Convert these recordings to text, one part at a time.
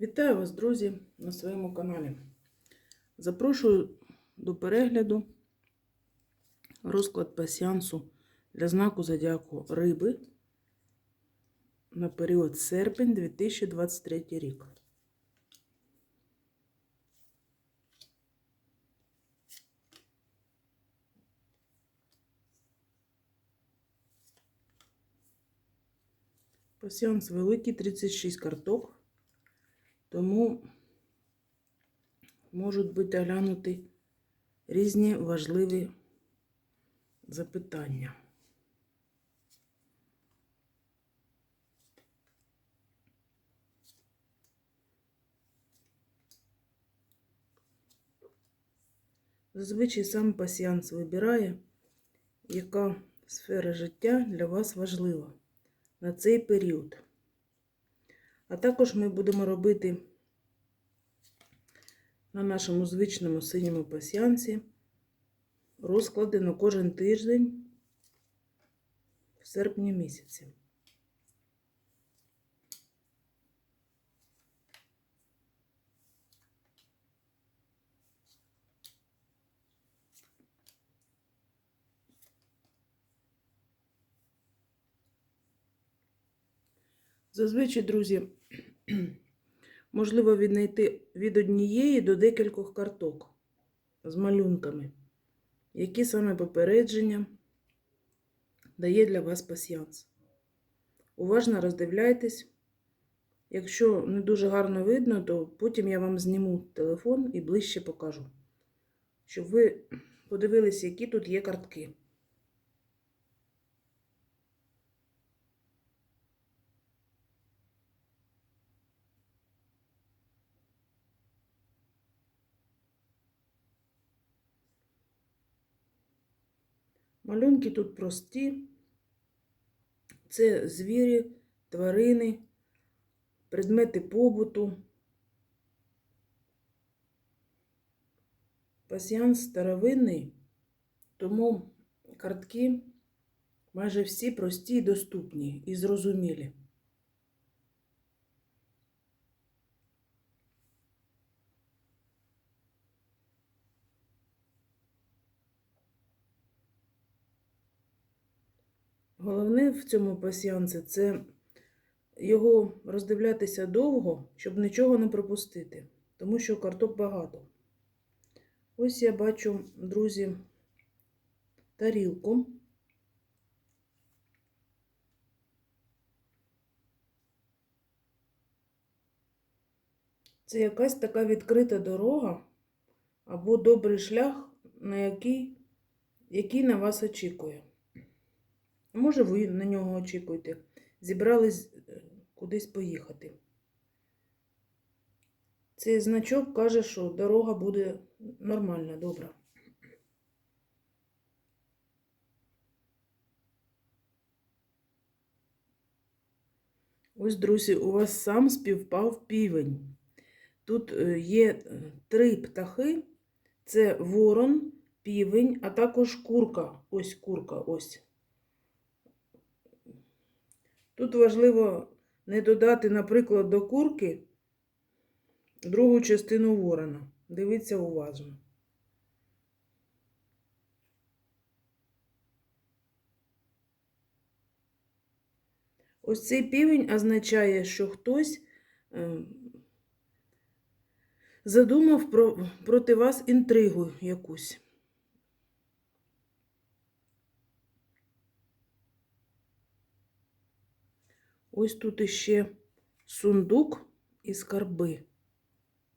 Вітаю вас, друзі, на своєму каналі. Запрошую до перегляду розклад пасіансу для знаку зодіаку Риби на період серпень 2023 рік. Пасіанс великий, 36 карток. Тому можуть бути оглянуті різні важливі запитання. Зазвичай сам пасіанс вибирає, яка сфера життя для вас важлива на цей період. А також ми будемо робити на нашому звичному синьому пасіянці розклади на кожен тиждень в серпні місяці. Зазвичай, друзі, можливо віднайти від однієї до декількох карток з малюнками, які саме попередження дає для вас пасіанс. Уважно роздивляйтесь. Якщо не дуже гарно видно, то потім я вам зніму телефон і ближче покажу, щоб ви подивилися, які тут є картки. Малюнки тут прості. Це звірі, тварини, предмети побуту. Пасіанс старовинний, тому картки майже всі прості і доступні і зрозумілі. Головне в цьому пасіанці це його роздивлятися довго, щоб нічого не пропустити, тому що карток багато. Ось я бачу, друзі, тарілку. Це якась така відкрита дорога або добрий шлях, на який, який на вас очікує. Може, ви на нього очікуєте. Зібрались е, кудись поїхати. Цей значок каже, що дорога буде нормальна, добра. Ось, друзі, у вас сам співпав півень. Тут е, є е, три птахи: це ворон, півень, а також курка. Ось курка, ось. Тут важливо не додати, наприклад, до курки другу частину ворона. Дивіться уважно. Ось цей півень означає, що хтось е, задумав про, проти вас інтригу якусь. Ось тут іще сундук і скарби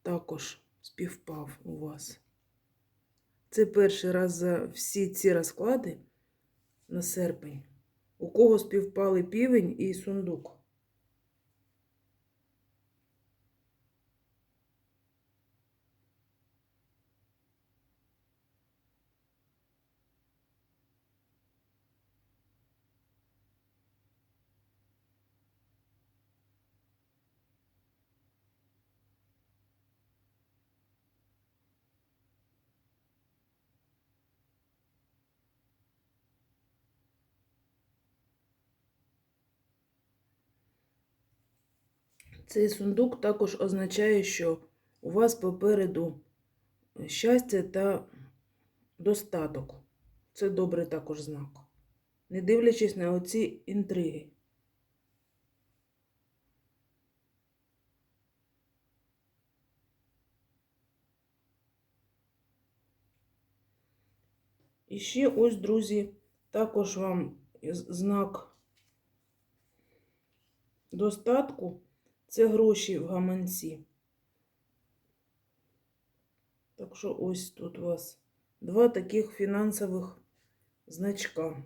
також співпав у вас. Це перший раз за всі ці розклади на серпень, у кого співпали півень і сундук. Цей сундук також означає, що у вас попереду щастя та достаток. Це добрий також знак. Не дивлячись на оці інтриги. І ще ось, друзі, також вам знак достатку це гроші в гаманці. Так що ось тут у вас два таких фінансових значка.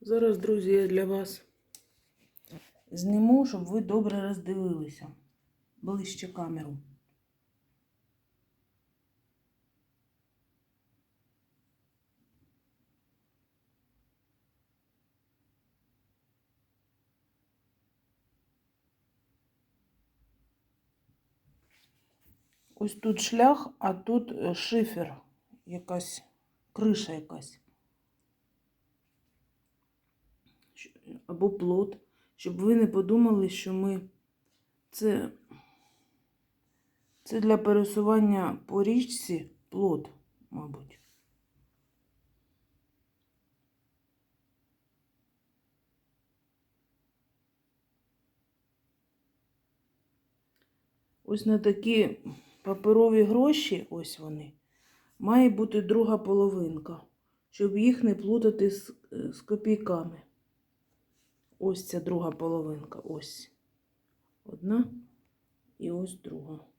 Зараз, друзі, я для вас зніму, щоб ви добре роздивилися ближче камеру. Ось тут шлях, а тут е, шифер, якась криша якась. Або плот, щоб ви не подумали, що ми це, це для пересування по річці плот, мабуть. Ось на такі паперові гроші, ось вони, має бути друга половинка, щоб їх не плутати з, з копійками. Ось ця друга половинка. Ось. Одна і ось друга.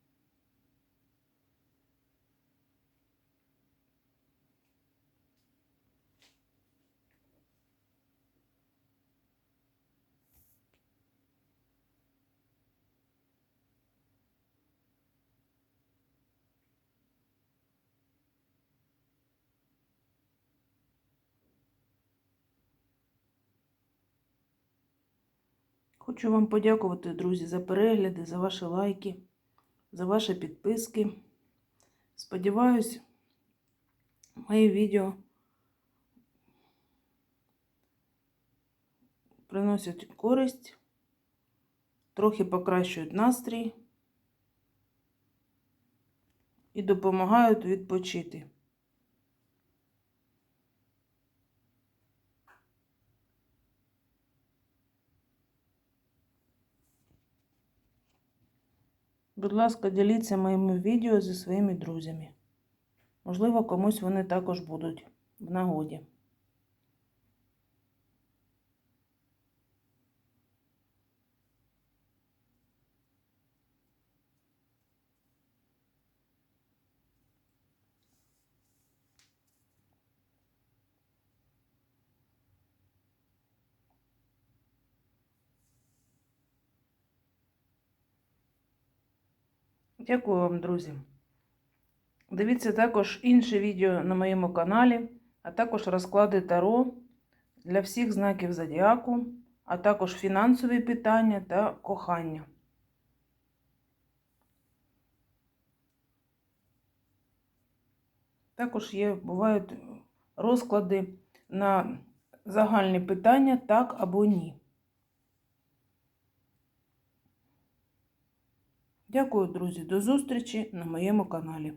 Хочу вам подякувати, друзі, за перегляди, за ваші лайки, за ваші підписки. Сподіваюсь, мої відео приносять користь, трохи покращують настрій і допомагають відпочити. Будь ласка, діліться моїми відео зі своїми друзями. Можливо, комусь вони також будуть в нагоді. Дякую вам, друзі. Дивіться також інші відео на моєму каналі, а також розклади Таро для всіх знаків зодіаку, а також фінансові питання та кохання. Також є, бувають розклади на загальні питання так або ні. Дякую, друзі, до зустрічі на моєму каналі.